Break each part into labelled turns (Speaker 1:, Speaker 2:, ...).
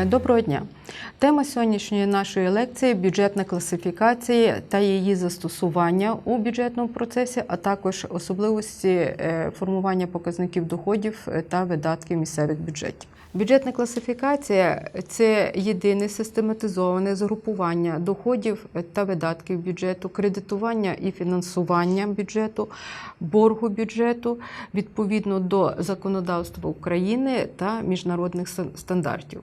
Speaker 1: Е, Доброго дня. Тема сьогоднішньої нашої лекції бюджетна класифікація та її застосування у бюджетному процесі, а також особливості е, формування показників доходів е, та видатків місцевих бюджетів. Бюджетна класифікація це єдине систематизоване згрупування доходів та видатків бюджету, кредитування і фінансування бюджету, боргу бюджету відповідно до законодавства України та міжнародних стандартів.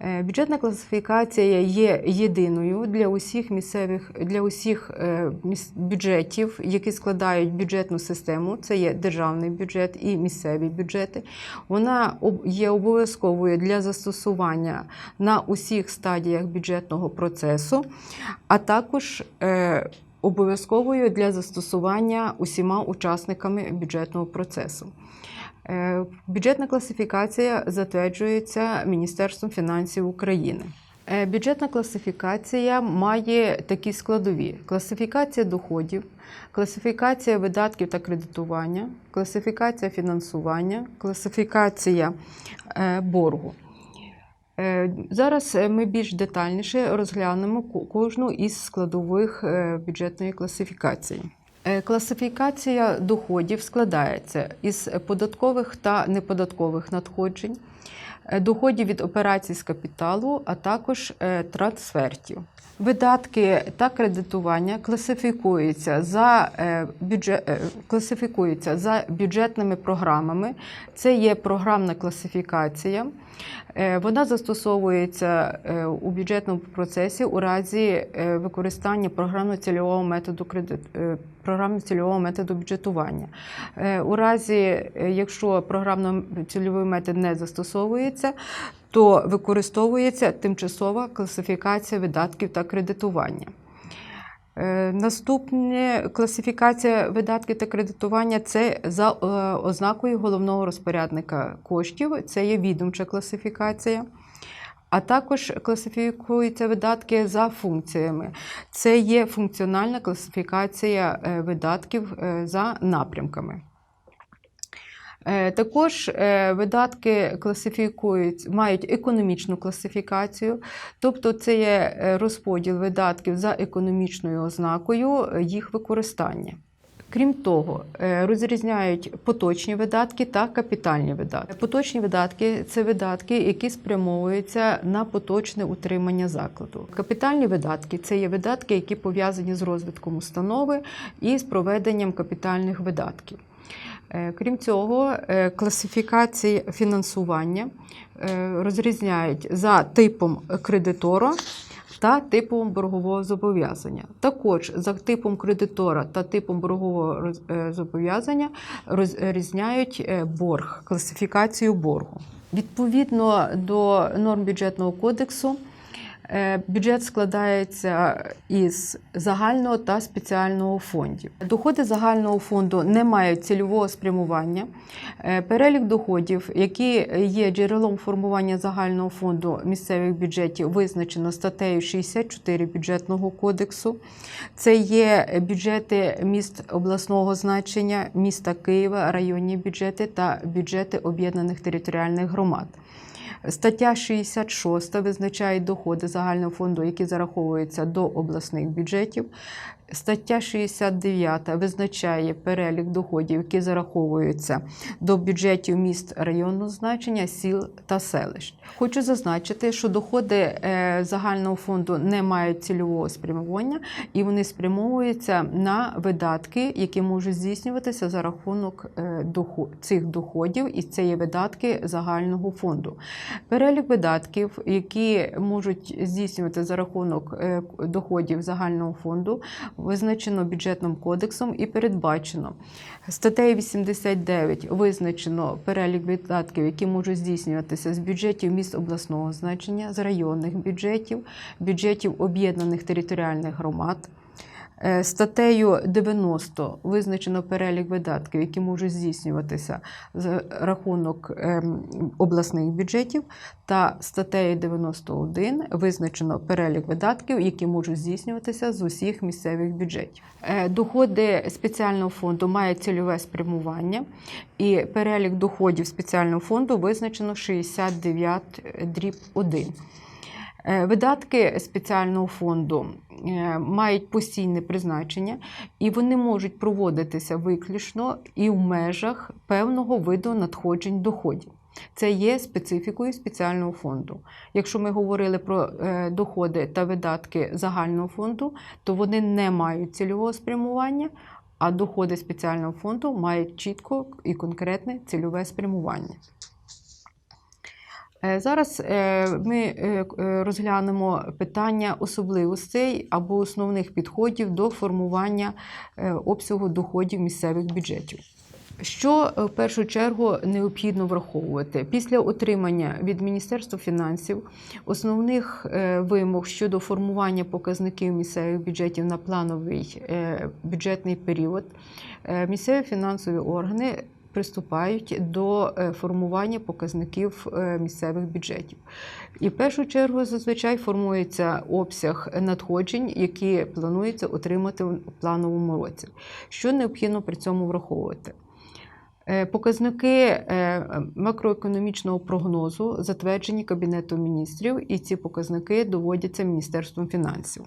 Speaker 1: Е, Бюджетна класифікація є єдиною для усіх місцевих для усіх е, бюджетів, які складають бюджетну систему. Це є державний бюджет і місцеві бюджети. Вона є обов'язковою для застосування на усіх стадіях бюджетного процесу, а також е, обов'язковою для застосування усіма учасниками бюджетного процесу. Е, Бюджетна класифікація затверджується Міністерством фінансів України. Е, Бюджетна класифікація має такі складові: класифікація доходів, класифікація видатків та кредитування, класифікація фінансування, класифікація е, боргу. Зараз ми більш детальніше розглянемо кожну із складових бюджетної класифікації. Е, Класифікація доходів складається із податкових та неподаткових надходжень, е, доходів від операцій з капіталу, а також е, трансфертів. Видатки та кредитування класифікуються за, бюджет, класифікуються за бюджетними програмами. Це є програмна класифікація. Вона застосовується у бюджетному процесі у разі використання програмно-цільового методу кредит, е, програмно-цільового методу бюджетування. Е, У разі, е, якщо програмно-цільовий метод не застосовується, то використовується тимчасова класифікація видатків та кредитування. Е, Наступне класифікація видатків та кредитування це за ознакою головного розпорядника коштів. Це є відомча класифікація. А також класифікуються видатки за функціями. Це є функціональна класифікація е, видатків е, за напрямками. Е, Також видатки класифікують, мають економічну класифікацію, тобто це є розподіл видатків за економічною ознакою їх використання. Крім того, е, розрізняють поточні видатки та капітальні видатки. Поточні видатки це видатки, які спрямовуються на поточне утримання закладу. Капітальні видатки це є видатки, які пов'язані з розвитком установи і з проведенням капітальних видатків. Е, Крім цього, е, класифікації фінансування розрізняють за типом кредитора та типом боргового зобов'язання. Також за типом кредитора та типом боргового е, зобов'язання розрізняють е, борг, класифікацію боргу. Відповідно до норм бюджетного кодексу, Бюджет складається із загального та спеціального фондів. Доходи загального фонду не мають цільового спрямування. Е, Перелік доходів, які є джерелом формування загального фонду місцевих бюджетів, визначено статтею 64 бюджетного кодексу. Це є бюджети міст обласного значення, міста Києва, районні бюджети та бюджети об'єднаних територіальних громад. Стаття 66 визначає доходи загального фонду, які зараховуються до обласних бюджетів. Стаття 69 визначає перелік доходів, які зараховуються до бюджетів міст районного значення, сіл та селищ. Хочу зазначити, що доходи е, загального фонду не мають цільового спрямування і вони спрямовуються на видатки, які можуть здійснюватися за рахунок е, цих доходів, і це є видатки загального фонду. Перелік видатків, які можуть здійснювати за рахунок е, доходів загального фонду, визначено бюджетним кодексом і передбачено. Статтею 89 визначено перелік видатків, які можуть здійснюватися з бюджетів міст обласного значення, з районних бюджетів, бюджетів об'єднаних територіальних громад. Е, Статтею 90 визначено перелік видатків, які можуть здійснюватися за рахунок ем, обласних бюджетів, та статтею 91 визначено перелік видатків, які можуть здійснюватися з усіх місцевих бюджетів. Е, Доходи спеціального фонду мають цільове спрямування, і перелік доходів спеціального фонду визначено 69 дріб 1. Е, Видатки спеціального фонду е, мають постійне призначення, і вони можуть проводитися виключно і в межах певного виду надходжень доходів. Це є специфікою спеціального фонду. Якщо ми говорили про е, доходи та видатки загального фонду, то вони не мають цільового спрямування, а доходи спеціального фонду мають чітко і конкретне цільове спрямування. Е, Зараз е, ми е, розглянемо питання особливостей або основних підходів до формування обсягу доходів місцевих бюджетів. Що в першу чергу необхідно враховувати після отримання від Міністерства фінансів основних вимог щодо формування показників місцевих бюджетів на плановий бюджетний період, місцеві фінансові органи приступають до е, формування показників е, місцевих бюджетів. І в першу чергу зазвичай формується обсяг надходжень, які планується отримати в плановому році. Що необхідно при цьому враховувати? Е, Показники макроекономічного прогнозу затверджені Кабінетом міністрів, і ці показники доводяться Міністерством фінансів.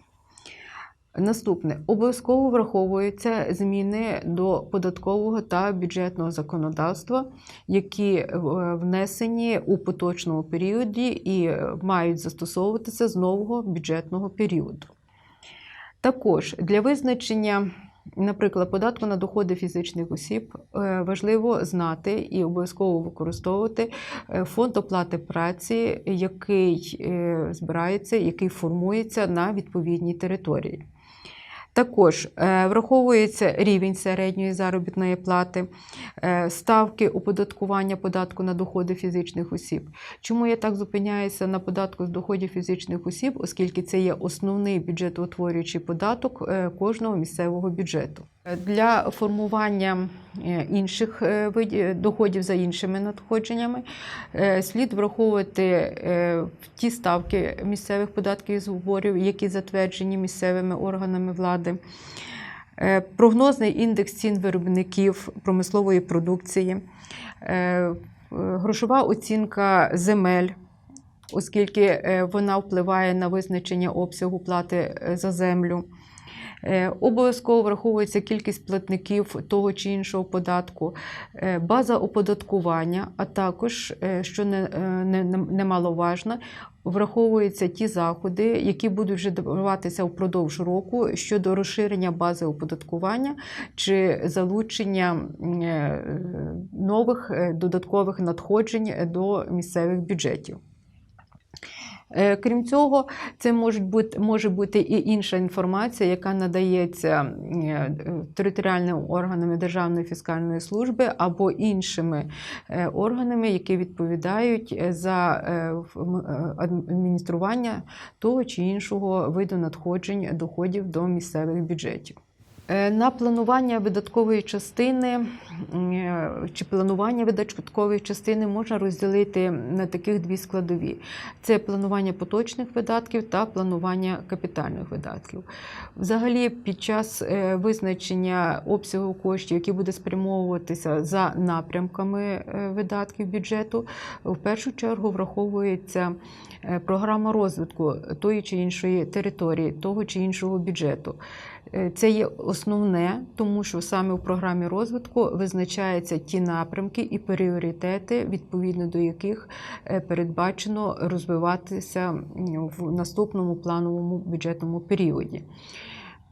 Speaker 1: Наступне обов'язково враховуються зміни до податкового та бюджетного законодавства, які е, внесені у поточному періоді і е, мають застосовуватися з нового бюджетного періоду. Також для визначення, наприклад, податку на доходи фізичних осіб е, важливо знати і обов'язково використовувати фонд оплати праці, який збирається, який формується на відповідній території. Також е, враховується рівень середньої заробітної плати, е, ставки оподаткування податку на доходи фізичних осіб. Чому я так зупиняюся на податку з доходів фізичних осіб, оскільки це є основний бюджетоутворюючий податок е, кожного місцевого бюджету. Для формування е, інших е, доходів за іншими надходженнями е, слід враховувати ті ставки місцевих податків і зборів, які затверджені місцевими органами влади. Прогнозний індекс цін виробників промислової продукції, грошова оцінка земель, оскільки вона впливає на визначення обсягу плати за землю. Е, Обов'язково враховується кількість платників того чи іншого податку, е, база оподаткування, а також, е, що не- е, не- не- враховуються ті заходи, які будуть вже даватися впродовж року щодо розширення бази оподаткування чи залучення нових додаткових надходжень до місцевих бюджетів. Е, Крім цього, це може бути, може бути і інша інформація, яка надається е, територіальними органами Державної фіскальної служби або іншими е, органами, які відповідають за адміністрування того чи іншого виду надходжень доходів до місцевих бюджетів. Е, На планування видаткової частини е, чи планування видаткової частини можна розділити на таких дві складові: це планування поточних видатків та планування капітальних видатків. Взагалі, під час е, визначення обсягу коштів, які буде спрямовуватися за напрямками видатків бюджету, в першу чергу враховується програма розвитку тої чи іншої території, того чи іншого бюджету. Е, Це є основне, тому що саме в програмі розвитку визначаються ті напрямки і пріоритети, відповідно до яких е, передбачено розвиватися в наступному плановому бюджетному періоді.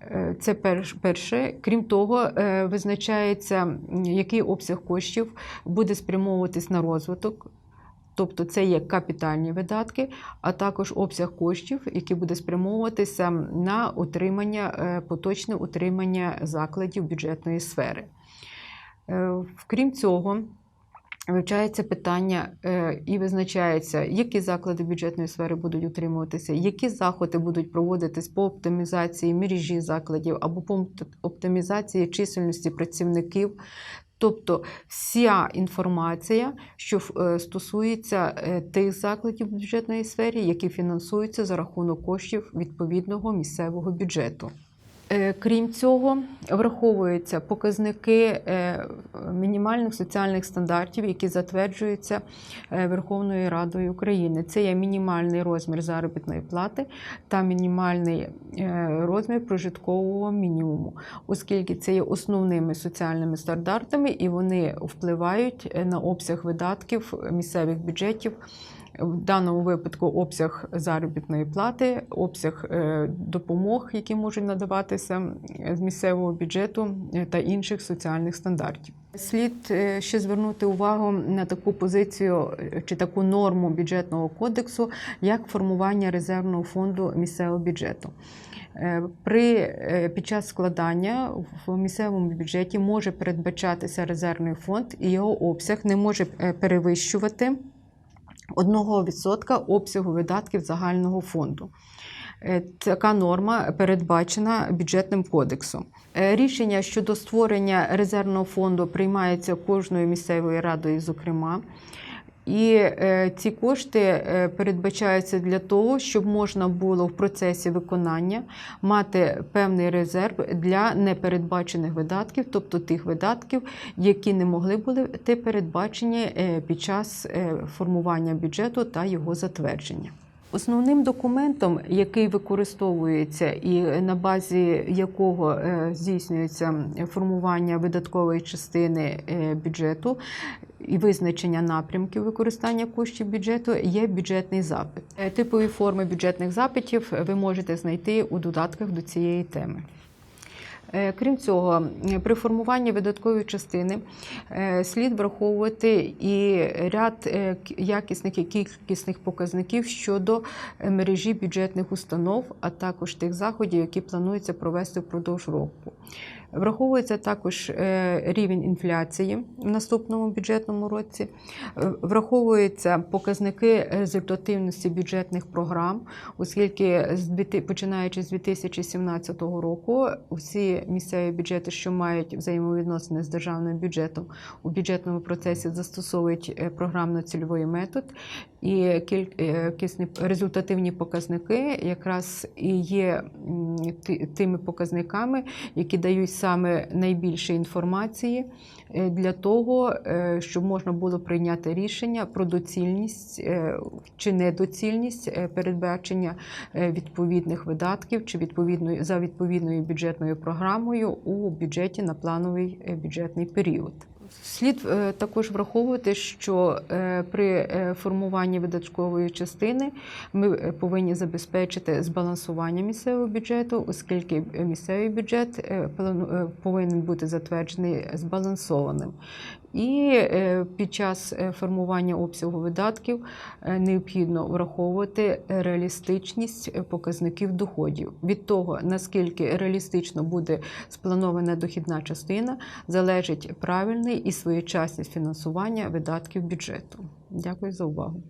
Speaker 1: Е, Це перш- перше. Крім того, визначається, який обсяг коштів буде спрямовуватись на розвиток. Тобто це є капітальні видатки, а також обсяг коштів, який буде спрямовуватися на утримання, е, поточне утримання закладів бюджетної сфери. Е, Крім цього, Вивчається питання е, і визначається, які заклади бюджетної сфери будуть утримуватися, які заходи будуть проводитись по оптимізації мережі закладів або по оптимізації чисельності працівників. Тобто вся інформація, що е, стосується е, тих закладів бюджетної сфері, які фінансуються за рахунок коштів відповідного місцевого бюджету. Е, Крім цього, враховуються показники е, мінімальних соціальних стандартів, які затверджуються е, Верховною Радою України. Це є мінімальний розмір заробітної плати та мінімальний розмір прожиткового мінімуму, оскільки це є основними соціальними стандартами і вони впливають на обсяг видатків місцевих бюджетів. В даному випадку обсяг заробітної плати, обсяг е, допомог, які можуть надаватися з місцевого бюджету е, та інших соціальних стандартів. Слід е, ще звернути увагу на таку позицію чи таку норму бюджетного кодексу, як формування резервного фонду місцевого бюджету. При під час складання в місцевому бюджеті може передбачатися резервний фонд, і його обсяг не може перевищувати 1% обсягу видатків загального фонду. Е, Така норма передбачена бюджетним кодексом. Е, Рішення щодо створення резервного фонду приймається кожною місцевою радою, зокрема. І е, ці кошти е, передбачаються для того, щоб можна було в процесі виконання мати певний резерв для непередбачених видатків, тобто тих видатків, які не могли бути передбачені е, під час формування бюджету та його затвердження. Основним документом, який використовується і на базі якого е, здійснюється формування видаткової частини е, бюджету і визначення напрямків використання коштів бюджету, є бюджетний запит. Е, Типові форми бюджетних запитів ви можете знайти у додатках до цієї теми. Е, Крім цього, при формуванні видаткової частини е, слід враховувати і ряд е, якісних і кількісних показників щодо мережі бюджетних установ, а також тих заходів, які планується провести впродовж року. Враховується також е, рівень інфляції в наступному бюджетному році. Е, Враховуються показники результативності бюджетних програм, оскільки починаючи з 2017 року, всі місцеві бюджети, що мають взаємовідносини з державним бюджетом, у бюджетному процесі застосовують е, програмно-цільовий метод, і кіль- е, результативні показники якраз і є тими показниками, які дають саме найбільше інформації е, для того, е, щоб можна було прийняти рішення про доцільність е, чи недоцільність передбачення відповідних видатків чи відповідної за відповідною бюджетною програмою у бюджеті на плановий бюджетний період. Слід е, також враховувати, що е, при е, формуванні видаткової частини ми повинні забезпечити збалансування місцевого бюджету, оскільки місцевий бюджет повинен бути затверджений збалансованим. І е, під час е, формування обсягу видатків е, необхідно враховувати реалістичність показників доходів. Від того, наскільки реалістично буде спланована дохідна частина, залежить правильний і своєчасність фінансування видатків бюджету. Дякую за увагу.